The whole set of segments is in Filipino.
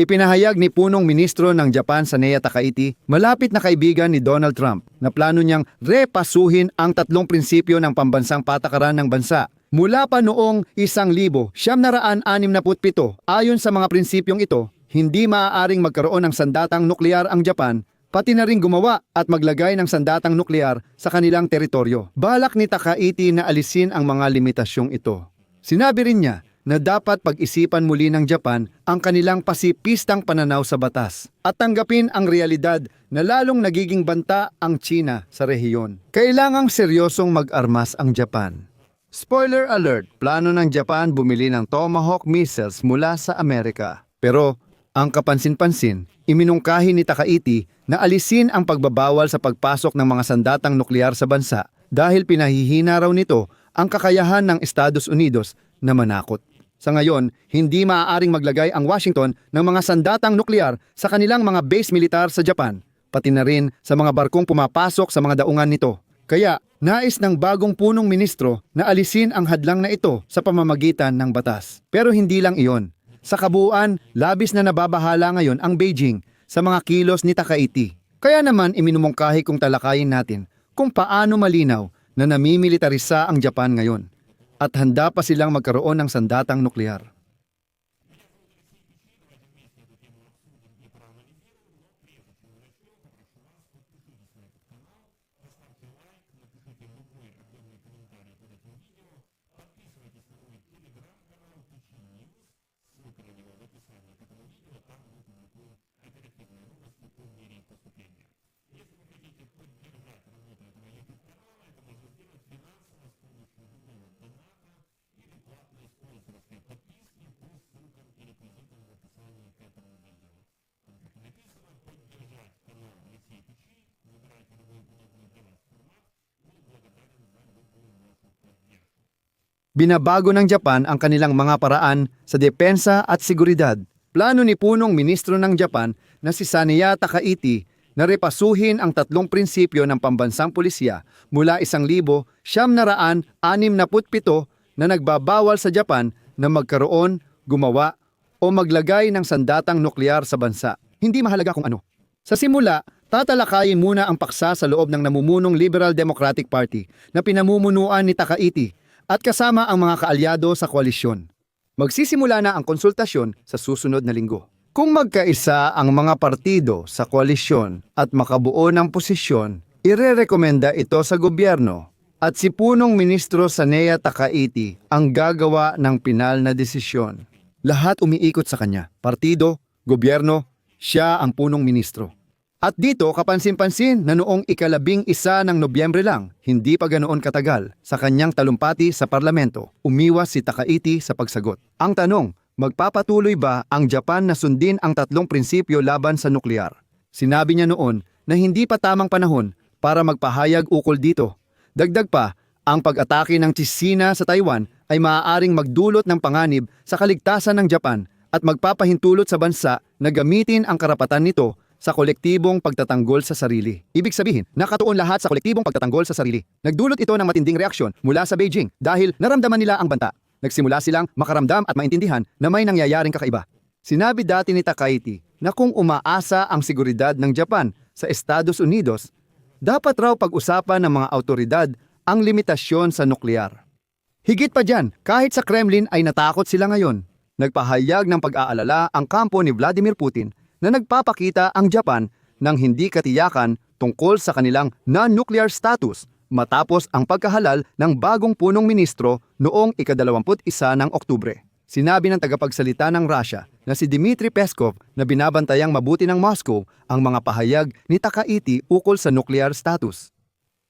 Ipinahayag ni punong ministro ng Japan sa Nea Takaichi, malapit na kaibigan ni Donald Trump, na plano niyang repasuhin ang tatlong prinsipyo ng pambansang patakaran ng bansa. Mula pa noong 1967, ayon sa mga prinsipyong ito, hindi maaaring magkaroon ng sandatang nuklear ang Japan, pati na rin gumawa at maglagay ng sandatang nuklear sa kanilang teritoryo. Balak ni Takaichi na alisin ang mga limitasyong ito. Sinabi rin niya na dapat pag-isipan muli ng Japan ang kanilang pasipistang pananaw sa batas at tanggapin ang realidad na lalong nagiging banta ang China sa rehiyon. Kailangang seryosong mag-armas ang Japan. Spoiler alert, plano ng Japan bumili ng Tomahawk missiles mula sa Amerika. Pero ang kapansin-pansin, iminungkahi ni Takaichi na alisin ang pagbabawal sa pagpasok ng mga sandatang nuklear sa bansa dahil pinahihina raw nito ang kakayahan ng Estados Unidos na manakot. Sa ngayon, hindi maaaring maglagay ang Washington ng mga sandatang nuklear sa kanilang mga base militar sa Japan, pati na rin sa mga barkong pumapasok sa mga daungan nito. Kaya, nais ng bagong punong ministro na alisin ang hadlang na ito sa pamamagitan ng batas. Pero hindi lang iyon. Sa kabuuan, labis na nababahala ngayon ang Beijing sa mga kilos ni Takaichi. Kaya naman iminumungkahi kong talakayin natin kung paano malinaw na namimilitarisa ang Japan ngayon at handa pa silang magkaroon ng sandatang nuklear. Binabago ng Japan ang kanilang mga paraan sa depensa at seguridad. Plano ni punong ministro ng Japan na si Saniya Takaichi na repasuhin ang tatlong prinsipyo ng pambansang pulisya mula 1,967 na nagbabawal sa Japan na magkaroon, gumawa o maglagay ng sandatang nuklear sa bansa. Hindi mahalaga kung ano. Sa simula, tatalakayin muna ang paksa sa loob ng namumunong Liberal Democratic Party na pinamumunuan ni Takaichi at kasama ang mga kaalyado sa koalisyon. Magsisimula na ang konsultasyon sa susunod na linggo. Kung magkaisa ang mga partido sa koalisyon at makabuo ng posisyon, irerekomenda ito sa gobyerno at si punong ministro Sanea Takaichi ang gagawa ng pinal na desisyon. Lahat umiikot sa kanya. Partido, gobyerno, siya ang punong ministro. At dito kapansin-pansin na noong ikalabing isa ng Nobyembre lang, hindi pa ganoon katagal, sa kanyang talumpati sa parlamento, umiwas si Takaichi sa pagsagot. Ang tanong, magpapatuloy ba ang Japan na sundin ang tatlong prinsipyo laban sa nuklear? Sinabi niya noon na hindi pa tamang panahon para magpahayag ukol dito. Dagdag pa, ang pag-atake ng China sa Taiwan ay maaaring magdulot ng panganib sa kaligtasan ng Japan at magpapahintulot sa bansa na gamitin ang karapatan nito sa kolektibong pagtatanggol sa sarili. Ibig sabihin, nakatuon lahat sa kolektibong pagtatanggol sa sarili. Nagdulot ito ng matinding reaksyon mula sa Beijing dahil naramdaman nila ang banta. Nagsimula silang makaramdam at maintindihan na may nangyayaring kakaiba. Sinabi dati ni Takaichi na kung umaasa ang seguridad ng Japan sa Estados Unidos, dapat raw pag-usapan ng mga autoridad ang limitasyon sa nuklear. Higit pa dyan, kahit sa Kremlin ay natakot sila ngayon. Nagpahayag ng pag-aalala ang kampo ni Vladimir Putin na nagpapakita ang Japan ng hindi katiyakan tungkol sa kanilang non-nuclear status matapos ang pagkahalal ng bagong punong ministro noong ikadalawamput isa ng Oktubre. Sinabi ng tagapagsalita ng Russia na si Dmitry Peskov na binabantayang mabuti ng Moscow ang mga pahayag ni Takaichi ukol sa nuclear status.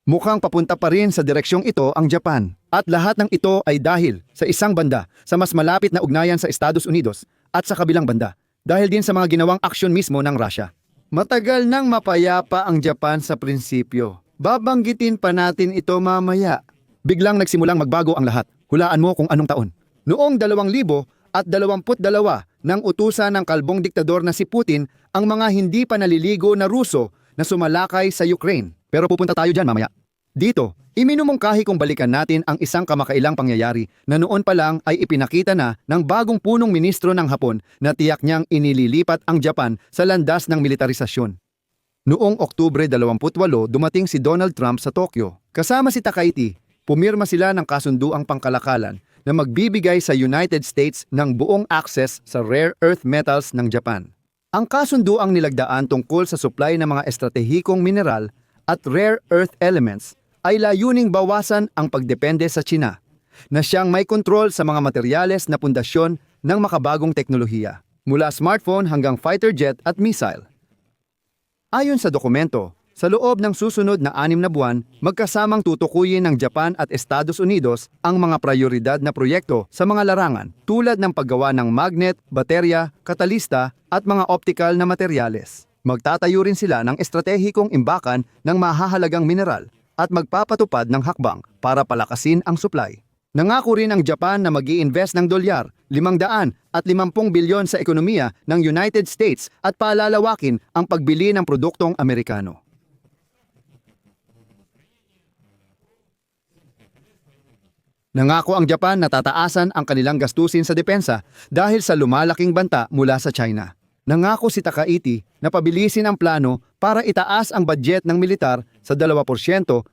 Mukhang papunta pa rin sa direksyong ito ang Japan. At lahat ng ito ay dahil sa isang banda sa mas malapit na ugnayan sa Estados Unidos at sa kabilang banda dahil din sa mga ginawang aksyon mismo ng Russia. Matagal nang mapayapa ang Japan sa prinsipyo. Babanggitin pa natin ito mamaya. Biglang nagsimulang magbago ang lahat. Hulaan mo kung anong taon. Noong 2000 at 22 ng utusan ng kalbong diktador na si Putin ang mga hindi pa naliligo na Ruso na sumalakay sa Ukraine. Pero pupunta tayo dyan mamaya. Dito, iminumungkahi kong balikan natin ang isang kamakailang pangyayari na noon pa lang ay ipinakita na ng bagong punong ministro ng Hapon na tiyak niyang inililipat ang Japan sa landas ng militarisasyon. Noong Oktubre 28, dumating si Donald Trump sa Tokyo. Kasama si Takaichi, pumirma sila ng kasunduang pangkalakalan na magbibigay sa United States ng buong access sa rare earth metals ng Japan. Ang kasunduang nilagdaan tungkol sa supply ng mga estratehikong mineral at rare earth elements ay layuning bawasan ang pagdepende sa China na siyang may kontrol sa mga materyales na pundasyon ng makabagong teknolohiya, mula smartphone hanggang fighter jet at missile. Ayon sa dokumento, sa loob ng susunod na anim na buwan, magkasamang tutukuyin ng Japan at Estados Unidos ang mga prioridad na proyekto sa mga larangan tulad ng paggawa ng magnet, baterya, katalista at mga optical na materyales. Magtatayo rin sila ng estratehikong imbakan ng mahahalagang mineral at magpapatupad ng hakbang para palakasin ang supply. Nangako rin ang Japan na mag invest ng dolyar, 500 at 50 bilyon sa ekonomiya ng United States at palalawakin ang pagbili ng produktong Amerikano. Nangako ang Japan na tataasan ang kanilang gastusin sa depensa dahil sa lumalaking banta mula sa China. Nangako si Takaichi na pabilisin ang plano para itaas ang budget ng militar sa 2%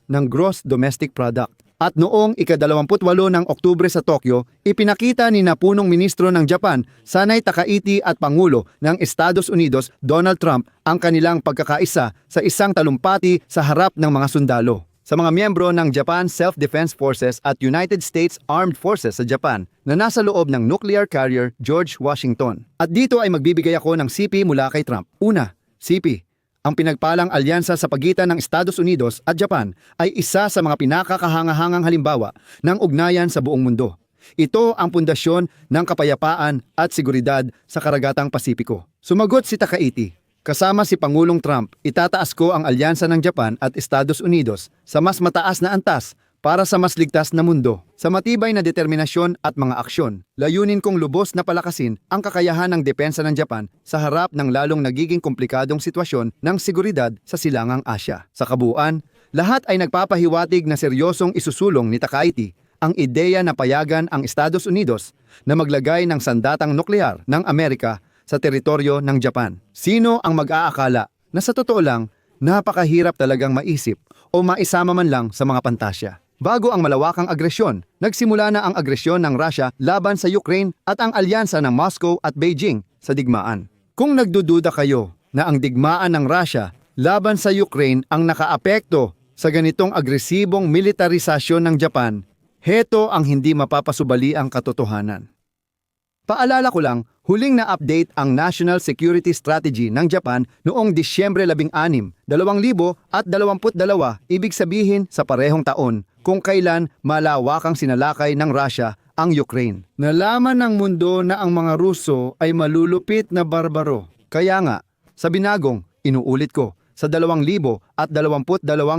ng gross domestic product. At noong ika-28 ng Oktubre sa Tokyo, ipinakita ni napunong ministro ng Japan, Sanay Takaichi at Pangulo ng Estados Unidos, Donald Trump, ang kanilang pagkakaisa sa isang talumpati sa harap ng mga sundalo sa mga miyembro ng Japan Self-Defense Forces at United States Armed Forces sa Japan na nasa loob ng nuclear carrier George Washington. At dito ay magbibigay ako ng CP mula kay Trump. Una, CP. Ang pinagpalang alyansa sa pagitan ng Estados Unidos at Japan ay isa sa mga pinakakahangahangang halimbawa ng ugnayan sa buong mundo. Ito ang pundasyon ng kapayapaan at seguridad sa karagatang Pasipiko. Sumagot si Takaichi, Kasama si Pangulong Trump, itataas ko ang alyansa ng Japan at Estados Unidos sa mas mataas na antas para sa mas ligtas na mundo. Sa matibay na determinasyon at mga aksyon, layunin kong lubos na palakasin ang kakayahan ng depensa ng Japan sa harap ng lalong nagiging komplikadong sitwasyon ng seguridad sa silangang Asya. Sa kabuuan, lahat ay nagpapahiwatig na seryosong isusulong ni Takaichi ang ideya na payagan ang Estados Unidos na maglagay ng sandatang nuklear ng Amerika sa teritoryo ng Japan. Sino ang mag-aakala na sa totoo lang, napakahirap talagang maisip o maisama man lang sa mga pantasya. Bago ang malawakang agresyon, nagsimula na ang agresyon ng Russia laban sa Ukraine at ang alyansa ng Moscow at Beijing sa digmaan. Kung nagdududa kayo na ang digmaan ng Russia laban sa Ukraine ang nakaapekto sa ganitong agresibong militarisasyon ng Japan, heto ang hindi mapapasubali ang katotohanan. Paalala ko lang, huling na-update ang National Security Strategy ng Japan noong Disyembre 16, 2022, ibig sabihin sa parehong taon kung kailan malawakang sinalakay ng Russia ang Ukraine. Nalaman ng mundo na ang mga Ruso ay malulupit na barbaro. Kaya nga, sa binagong, inuulit ko, sa 2022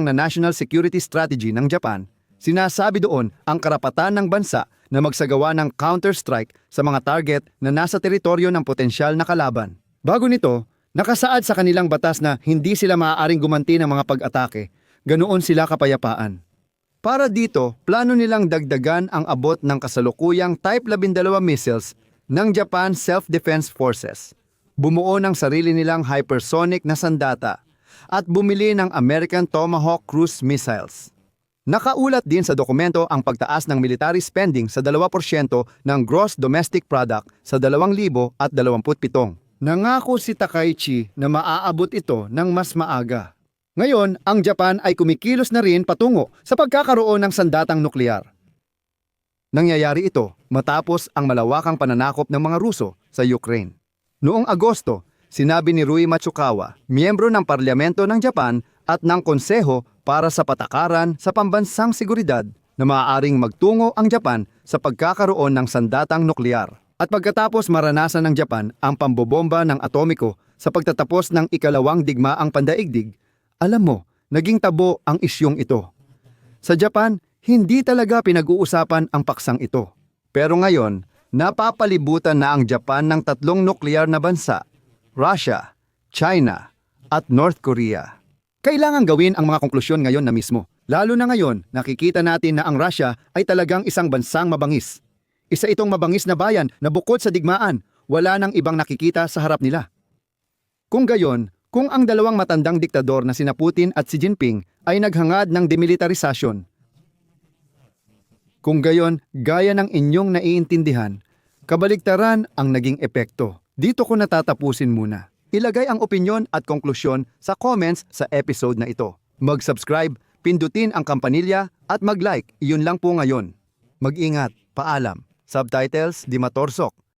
na National Security Strategy ng Japan, sinasabi doon ang karapatan ng bansa na magsagawa ng counter-strike sa mga target na nasa teritoryo ng potensyal na kalaban. Bago nito, nakasaad sa kanilang batas na hindi sila maaaring gumanti ng mga pag-atake, ganoon sila kapayapaan. Para dito, plano nilang dagdagan ang abot ng kasalukuyang Type 12 missiles ng Japan Self-Defense Forces. Bumuo ng sarili nilang hypersonic na sandata at bumili ng American Tomahawk cruise missiles. Nakaulat din sa dokumento ang pagtaas ng military spending sa 2% ng gross domestic product sa 2027. Nangako si Takaichi na maaabot ito ng mas maaga. Ngayon, ang Japan ay kumikilos na rin patungo sa pagkakaroon ng sandatang nuklear. Nangyayari ito matapos ang malawakang pananakop ng mga Ruso sa Ukraine. Noong Agosto, sinabi ni Rui Matsukawa, miyembro ng parlamento ng Japan at ng konseho para sa patakaran sa pambansang seguridad na maaaring magtungo ang Japan sa pagkakaroon ng sandatang nuklear. At pagkatapos maranasan ng Japan ang pambobomba ng atomiko sa pagtatapos ng ikalawang digmaang pandaigdig, alam mo, naging tabo ang isyong ito. Sa Japan, hindi talaga pinag-uusapan ang paksang ito. Pero ngayon, napapalibutan na ang Japan ng tatlong nuklear na bansa, Russia, China, at North Korea. Kailangan gawin ang mga konklusyon ngayon na mismo. Lalo na ngayon, nakikita natin na ang Russia ay talagang isang bansang mabangis. Isa itong mabangis na bayan na bukod sa digmaan, wala nang ibang nakikita sa harap nila. Kung gayon, kung ang dalawang matandang diktador na sina Putin at Xi Jinping ay naghangad ng demilitarisasyon, kung gayon, gaya ng inyong naiintindihan, kabaligtaran ang naging epekto. Dito ko natatapusin muna. Ilagay ang opinyon at konklusyon sa comments sa episode na ito. Mag-subscribe, pindutin ang kampanilya at mag-like. Iyon lang po ngayon. Mag-ingat. Paalam. Subtitles Di Matorsok.